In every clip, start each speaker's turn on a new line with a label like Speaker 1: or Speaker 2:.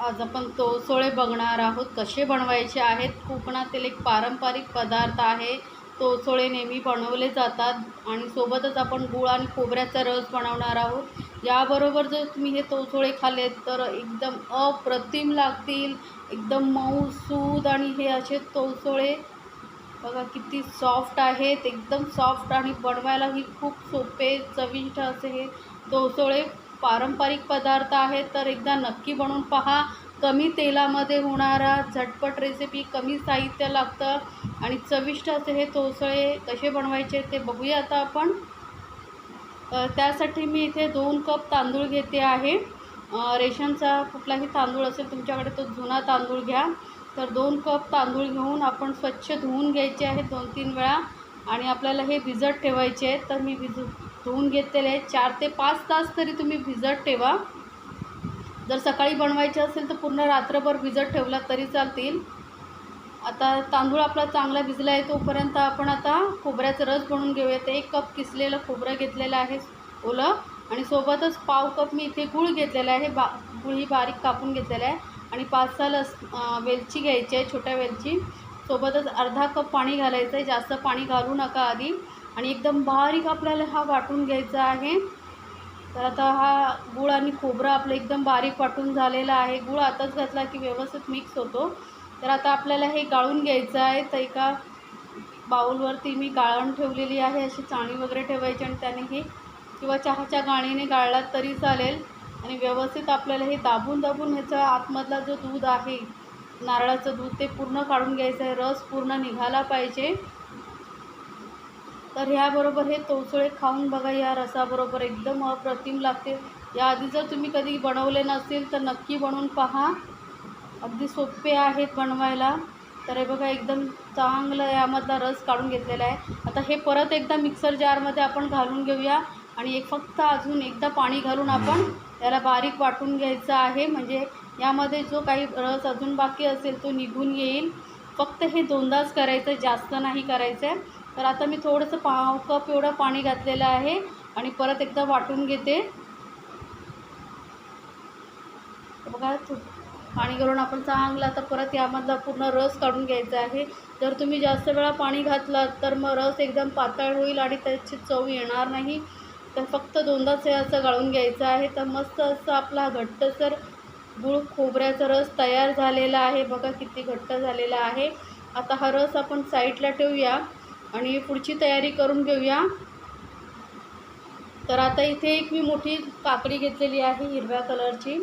Speaker 1: आज आपण तोसोळे बघणार आहोत. कसे बनवायचे आहेत? कोकणातील एक पारंपरिक पदार्थ आहे. तोसोळे नेहमी बनवले जातात आणि सोबतच आपण गुळ आणि खोबऱ्याचा रस बनवणार आहोत. याबरोबर जर तुम्ही हे तोसोळे खाले तर एकदम अप्रतिम लागतील. एकदम मऊ सूद आणि हे असे तोसोळे बघा किती सॉफ्ट आहेत. एकदम सॉफ्ट आणि बनवायलाही खूप सोपे चविष्ट असे हे तोसोळे पारंपरिक पदार्थ आहेत तर एकदा नक्की बनवून पहा. कमी तेलामध्ये होणारा झटपट रेसिपी कमी साहित्य लागतं. आणि चविष्ट असे हे तोसळे कसे बनवायचे ते बघूया आता आपण. त्यासाठी मी इथे दोन कप तांदूळ घेते आहे. रेशनचा कुठलाही तांदूळ असेल तुमच्याकडे तो जुना तांदूळ घ्या. तर दोन कप तांदूळ घेऊन आपण स्वच्छ धुवून घ्यायचे आहेत दोन तीन वेळा. आणि आपल्याला हे भिजत ठेवायचे आहेत. तर मी भिजू धुवून घेतलेले चार ते पाच तास तरी तुम्ही भिजत ठेवा. जर सकाळी बनवायचे असेल तर पूर्ण रात्रभर भिजत ठेवला तरी चालतील. आता तांदूळ आपला चांगला भिजला आहे तोपर्यंत आपण आता खोबऱ्याचा रस बनवून घेऊया. एक कप किसलेलं खोबरं घेतलेलं आहे ओलं. आणि सोबतच पाव कप मी इथे गूळ घेतलेला आहे. बा गूळ ही बारीक कापून घेतलेला आहे. आणि पाच सहा लस वेलची घ्यायची आहे छोट्या वेलची. सोबतच अर्धा कप पाणी घालायचं आहे. जास्त पाणी घालू नका आधी. आणि एकदम बारीक आपल्याला हा वाटून घ्यायचा आहे. तर आता हा गूळ आणि खोबरा आपलं एकदम बारीक वाटून झालेला आहे. गूळ आताच घातला की व्यवस्थित मिक्स होतो. तर आता आपल्याला हे गाळून घ्यायचं आहे. तर एका बाऊलवरती मी गाळण ठेवलेली आहे. अशी चाणी वगैरे ठेवायची आणि त्याने हे किंवा चहाच्या गाणीने गाळलात तरी चालेल. आणि व्यवस्थित आपल्याला हे दाबून दाबून ह्याचा आतमधला जो दूध आहे नारळाचं दूध ते पूर्ण काढून घ्यायचं आहे. रस पूर्ण निघाला पाहिजे. तर ह्याबरोबर हे तोसळे खाऊन बघा या रसाबरोबर एकदम अप्रतिम लागते. याआधी जर तुम्ही कधी बनवले नसतील तर नक्की बनवून पहा. अगदी सोपे आहेत बनवायला. तर हे बघा एकदम चांगलं यामधला रस काढून घेतलेला आहे. आता हे परत एकदा मिक्सर जारमध्ये आपण घालून घेऊया. आणि एक फक्त अजून एकदा पाणी घालून आपण त्याला बारीक वाटून घ्यायचं आहे. म्हणजे यामध्ये जो काही रस अजून बाकी असेल तो निघून येईल. फक्त हे दोनदाच करायचं जास्त नाही करायचं. आहे तर आता मी थोडंसं पाव कप एवढं पाणी घातलेलं आहे आणि परत एकदा वाटून घेते. बघा पाणी घालून आपण चांगलं आता परत यामधला पूर्ण रस काढून घ्यायचा आहे. जर तुम्ही जास्त वेळा पाणी घातलं तर मग रस एकदम पातळ होईल आणि त्याची चव येणार नाही. तर फक्त दोनदाच हे असं गाळून घ्यायचं आहे. तर मस्त असं आपला घट्टसर गूळ खोबऱ्याचा रस तयार झालेला आहे. बघा किती घट्ट झालेला आहे. आता हा रस आपण साईडला ठेवूया. आणि पुढची तयारी करून घेऊया. तर आता इथे एक मी मोठी काकडी घेतलेली आहे हिरव्या कलरची.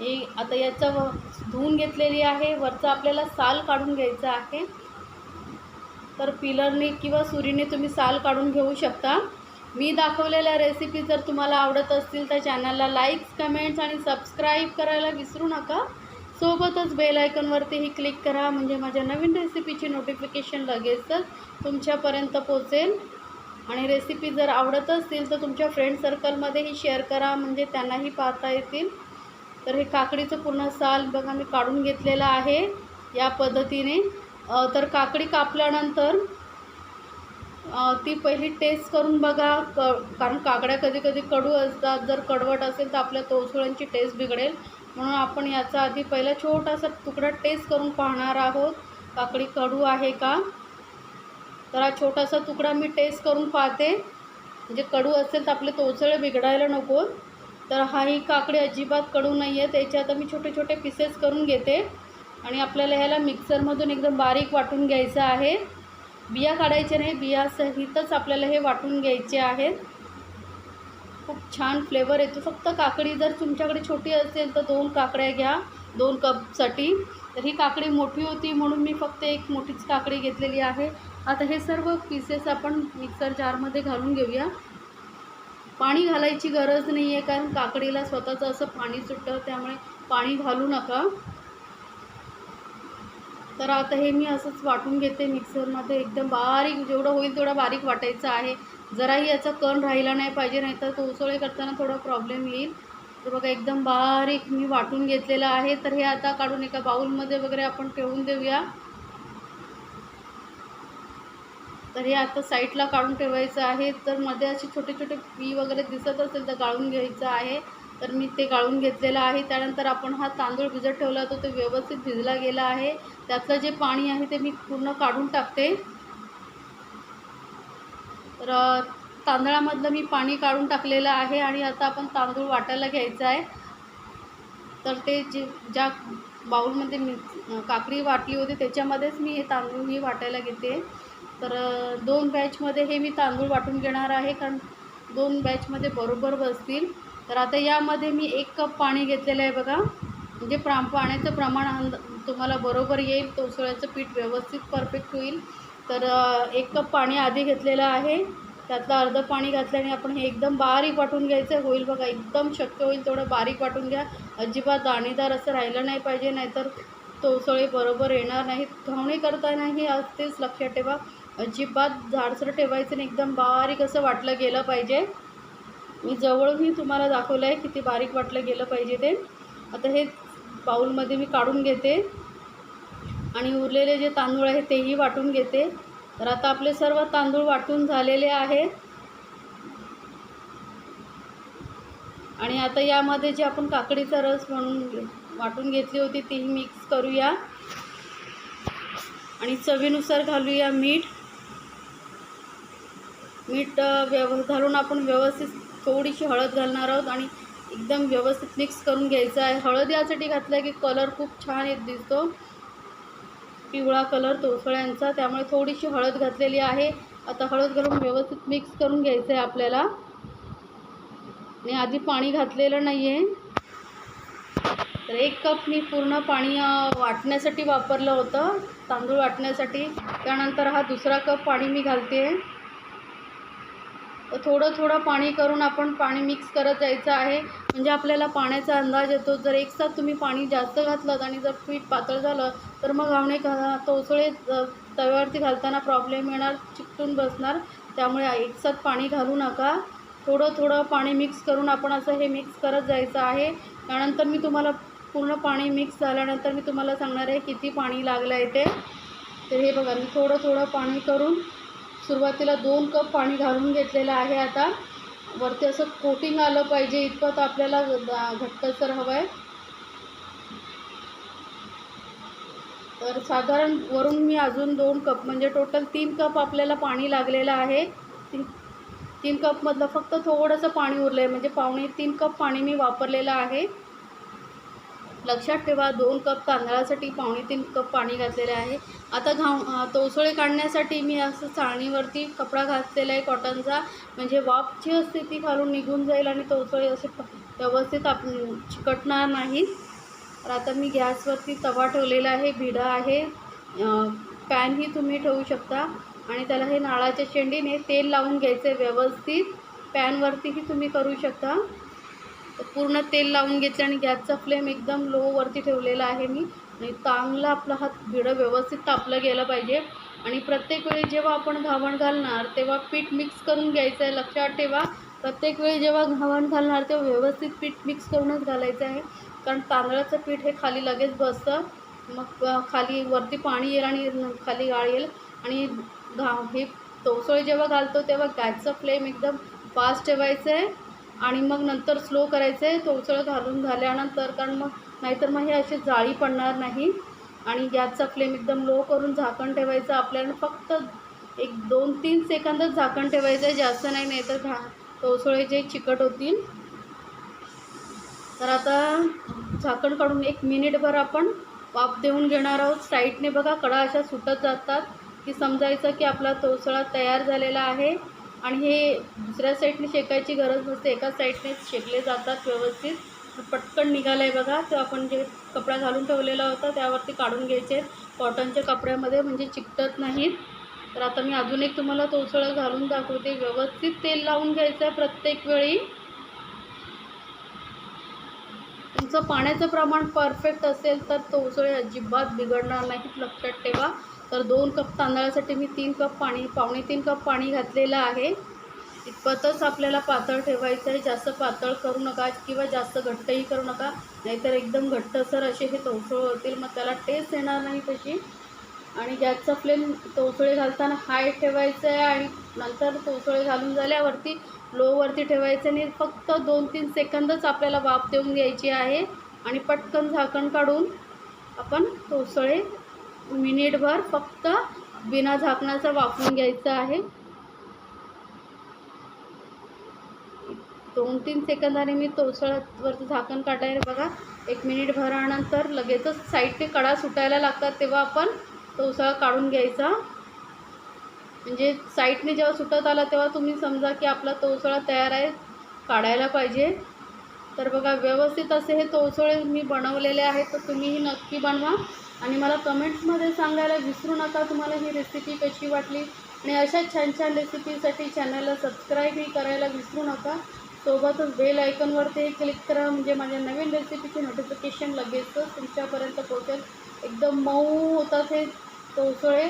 Speaker 1: ही आता याचा व धुवून घेतलेली आहे. वरचा आपल्याला साल काढून घ्यायचा आहे. तर पिलरने किंवा सुरीने तुम्ही साल काढून घेऊ शकता. मी दाखवलेल्या रेसिपी जर तुम्हाला आवडत असतील तर चॅनलला लाईक्स कमेंट्स आणि सबस्क्राईब करायला विसरू नका. सोबतच बेल आयकॉनवरतीही क्लिक करा. म्हणजे माझ्या नवीन रेसिपीची नोटिफिकेशन लगेचच तुमच्यापर्यंत पोचेल आणि रेसिपी जर आवडत असतील तर तुमच्या फ्रेंड सर्कलमध्येही शेअर करा. म्हणजे त्यांनाही पाहता येतील. तर हे काकडीचं पूर्ण साल बघा मी काढून घेतलेलं आहे या पद्धतीने. तर काकडी कापल्यानंतर ती पहिली टेस्ट करून बघा. क कारण काकड्या कधी कधी कडू असतात. जर कडवट असेल तर आपल्या तोसुळ्यांची टेस्ट बिघडेल. म्हणून आपण याचा आधी पहिला छोटासा तुकडा टेस्ट करून पाहणार आहोत. काकडी कडू आहे का? तर हा छोटासा तुकडा मी टेस्ट करून पाहते. म्हणजे कडू असेल तर आपले तोचळे बिघडायला नको. तर हा ही काकडी अजिबात कडू नाही आहे त्याचे आता मी छोटे छोटे पीसेस करून घेते. आणि आपल्याला ह्याला मिक्सरमधून एकदम बारीक वाटून घ्यायचं आहे. बिया काढायचे नाही. बियासहितच आपल्याला हे वाटून घ्यायचे आहेत. खूप छान फ्लेवर येतो. फक्त काकडी जर तुमच्याकडे छोटी असेल तर दोन काकड्या घ्या दोन कपसाठी. तर ही काकडी मोठी होती म्हणून मी फक्त एक मोठीच काकडी घेतलेली आहे. आता हे सर्व पीसेस आपण मिक्सर जारमध्ये घालून घेऊया. पाणी घालायची गरज नाही आहे कारण काकडीला स्वतःचं असं पाणी सुटतं त्यामुळे पाणी घालू नका. तर आता हे मी असंच वाटून घेते मिक्सरमध्ये एकदम बारीक जेवढं होईल तेवढं बारीक वाटायचं आहे. जराही याचा कण राहिला नाही पाहिजे नाही तर तोसळे करताना थोडा प्रॉब्लेम येईल. तर बघा एकदम बारीक मी वाटून घेतलेलं आहे. तर हे आता काढून एका बाऊलमध्ये वगैरे आपण ठेवून देऊया. तर हे आता साईडला काढून ठेवायचं आहे. तर मध्ये असे छोटे छोटे पी वगैरे दिसत असेल तर गाळून घ्यायचं आहे. तर तर मी ते गाळून घेतलेलं आहे. त्यानंतर आपण हा तांदूळ भिजत ठेवला होता तो व्यवस्थित भिजला गेला आहे. त्यातलं जे पाणी आहे ते मी पूर्ण काढून टाकते. तर तांदळामधलं मी पाणी काढून टाकलेलं आहे आणि आता आपण तांदूळ वाटायला घ्यायचं आहे. तर ते जे ज्या बाऊलमध्ये मी काकडी वाटली होती त्याच्यामध्येच मी हे तांदूळ मी वाटायला घेते. तर दोन बॅचमध्ये हे मी तांदूळ वाटून घेणार आहे कारण दोन बॅचमध्ये बरोबर बसतील. तर आता यामध्ये मी एक कप पाणी घेतलेलं आहे बघा. म्हणजे प्रा पाण्याचं प्रमाण तुम्हाला बरोबर येईल तोसळ्याचं पीठ व्यवस्थित परफेक्ट होईल. तर एक कप पाणी आधी घेतलेलं आहे. त्यातलं अर्धं पाणी घातल्याने आपण हे एकदम बारीक वाटून घ्यायचं. होईल बघा एकदम शक्य होईल तेवढं बारीक वाटून घ्या. अजिबात दाणेदार असं राहिलं नाही पाहिजे नाहीतर तोसळे बरोबर येणार नाहीत घावणे करतानाही आज तेच लक्षात ठेवा. अजिबात झाडसर ठेवायचं आणि एकदम बारीक असं वाटलं गेलं पाहिजे. मी जवळही तुम्हाला दाखवलं आहे किती बारीक वाटलं गेलं पाहिजे ते. आता हे बाऊलमध्ये मी काढून घेते. आणि उरलेले जे तांदूळ आहे तेही वाटून घेते. तर आता आपले सर्व तांदूळ वाटून झालेले आहे. आणि आता यामध्ये जे आपण काकडीचा रस म्हणून घे- वाटून घेतली होती तीही मिक्स करूया. आणि चवीनुसार घालूया मीठ. मीठ व्यव घालून आपण व्यवस्थित थोडीशी हळद घालणार आहोत आणि एकदम व्यवस्थित मिक्स करून घ्यायचं आहे. हळद यासाठी घातलं की कलर खूप छान येत दिसतो. पिवळा कलर तोसळ्यांचा त्यामुळे थोडीशी हळद घातलेली आहे. आता हळद घालून व्यवस्थित मिक्स करून घ्यायचं आहे आपल्याला. आणि आधी पाणी घातलेलं नाही आहे तर एक कप मी पूर्ण पाणी वाटण्यासाठी वापरलं होतं. तांदूळ वाटण्यासाठी. त्यानंतर हा दुसरा कप पाणी मी घालते आहे तर थोडं थोडं पाणी करून आपण पाणी मिक्स करत जायचं आहे. म्हणजे आपल्याला पाण्याचा अंदाज येतो. जर एक साथ तुम्ही पाणी जास्त घातलं आणि जर पीठ पातळ झालं तर मग घावणे घा तोसळे तव्यावरती घालताना प्रॉब्लेम येणार चिकटून बसणार. त्यामुळे एक साथ पाणी घालू नका. थोडं थोडं पाणी मिक्स करून आपण असं हे मिक्स करत जायचं आहे. त्यानंतर मी तुम्हाला पूर्ण पाणी मिक्स झाल्यानंतर मी तुम्हाला सांगणार आहे किती पाणी लागलं आहे ते. तर हे बघा मी थोडं थोडं पाणी करून सुरुवातीला दोन कप पाणी घालून घेतलेलं आहे. आता वरती असं कोटिंग आलं पाहिजे. इतपत आपल्याला घट्टसर हवं आहे तर साधारण वरून मी अजून दोन कप म्हणजे टोटल तीन कप आपल्याला पाणी लागलेलं आहे. तीन तीन कपमधलं फक्त थोडंसं पाणी उरलं आहे म्हणजे पावणे तीन कप पाणी मी वापरलेलं आहे. लक्षात ठेवा. दोन कप तांदळासाठी पावणे तीन कप पाणी घातलेले आहे. आता घाव तोसळे काढण्यासाठी मी असं चाळणीवरती कपडा घातलेला आहे. कॉटनचा म्हणजे वाफ जी असते ती खालून निघून जाईल आणि तोसळे असे व्यवस्थित आप चिकटणार नाही. तर आता मी गॅसवरती तवा ठेवलेला आहे. भिडा आहे. पॅनही तुम्ही ठेवू शकता. आणि त्याला हे नाळाच्या शेंडीने तेल लावून घ्यायचं. व्यवस्थित पॅनवरतीही तुम्ही करू शकता. तर पूर्ण तेल लावून घेतले आणि गॅसचा फ्लेम एकदम लोवरती ठेवलेला आहे मी. आणि चांगला आपला हात भिडं व्यवस्थित तापलं गेलं पाहिजे. आणि प्रत्येक वेळी जेव्हा आपण घावण घालणार तेव्हा पीठ मिक्स करून घ्यायचं आहे. लक्षात ठेवा प्रत्येक वेळी जेव्हा घावण घालणार तेव्हा व्यवस्थित पीठ मिक्स करूनच घालायचं आहे. कारण तांदळाचं पीठ हे खाली लगेच बसतं. मग खाली वरती पाणी येईल आणि खाली गाळ येईल. आणि घा हे तोसळी जेव्हा घालतो तेव्हा गॅसचं फ्लेम एकदम फास्ट ठेवायचं आहे. आणि मग नंतर स्लो करायचं आहे तोसळं घालून झाल्यानंतर कारण मग नाहीतर मग हे असे जाळी पडणार नाही. आणि गॅसचा फ्लेम एकदम लो करून झाकण ठेवायचं आपल्याला फक्त एक दोन तीन सेकंदच झाकण ठेवायचं आहे जास्त नाही नाहीतर घा तोसळे जे चिकट होतील. तर आता झाकण काढून एक मिनिटभर आपण वाफ देऊन घेणार आहोत. साईडने बघा कडा अशा सुटत जातात की समजायचं की आपला तोसळा तयार झालेला आहे. आणि हे दुसऱ्या साईडने शेकायची गरज नसते. एका साईडने शेकले जातात व्यवस्थित. पटकन निघालं आहे बघा. तो आपण जे कपडा घालून ठेवलेला होता त्यावरती काढून घ्यायचे. कॉटनच्या कपड्यामध्ये म्हणजे चिकटत नाहीत. तर आता मी अजून एक तुम्हाला तोसळं घालून दाखवते. व्यवस्थित तेल लावून घ्यायचं आहे प्रत्येक वेळी. तुमचं पाण्याचं प्रमाण परफेक्ट असेल तर तोसळे अजिबात बिघडणार नाहीत. लक्षात ठेवा. तर दोन कप तांदळासाठी मी तीन कप पाणी पावणे तीन कप पाणी घातलेलं आहे. इतपतच आपल्याला पातळ ठेवायचं आहे. जास्त पातळ करू नका किंवा जास्त घट्टही करू नका. नाहीतर एकदम घट्टसर असे हे तोसळ होतील. मग त्याला टेस्ट येणार नाही तशी. आणि गॅसचा फ्लेम तोसळे घालताना हाय ठेवायचं आहे आणि नंतर तोसळे घालून झाल्यावरती लोवरती ठेवायचं आणि फक्त दोन तीन सेकंदच आपल्याला वाफ देऊन घ्यायची आहे. आणि पटकन झाकण काढून आपण तोसळे मिनिटभर फक्त बिना झाकणाचं वापरून घ्यायचं आहे. दोन तीन सेकंदाने मी तोसळ्यावरचं झाकण काढायला बघा एक मिनिट भरानंतर लगेचच साईडने कडा सुटायला लागतात तेव्हा आपण तोसळा काढून घ्यायचा. म्हणजे साईडने जेव्हा सुटत आला तेव्हा तुम्ही समजा की आपला तोसळा तयार आहे काढायला पाहिजे. तर बघा व्यवस्थित असे हे तोसळे मी बनवलेले आहेत तर तुम्हीही नक्की बनवा. आणि मला कमेंट्समध्ये सांगायला विसरू नका तुम्हाला ही रेसिपी कशी वाटली? आणि अशा छान छान रेसिपीसाठी चॅनलला सबस्क्राईबही करायला विसरू नका. सोबतच बेल आयकॉनवरती क्लिक करा म्हणजे माझ्या नवीन रेसिपीचे नोटिफिकेशन लगेचच तुमच्यापर्यंत पोहोचेल. एकदम मऊ होतात हे तोसळे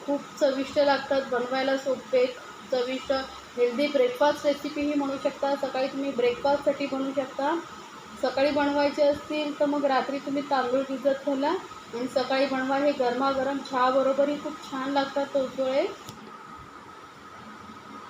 Speaker 1: खूप चविष्ट लागतात बनवायला सोपे. चविष्ट हेल्दी ब्रेकफास्ट रेसिपीही म्हणू शकता. सकाळी तुम्ही ब्रेकफास्टसाठी बनवू शकता. सकाळी बनवायचे असतील तर मग रात्री तुम्ही तांदूळ भिजत घाला. आणि सकाळी बनवा हे गरमागरम चहाबरोबरही खूप छान लागतात तोसळे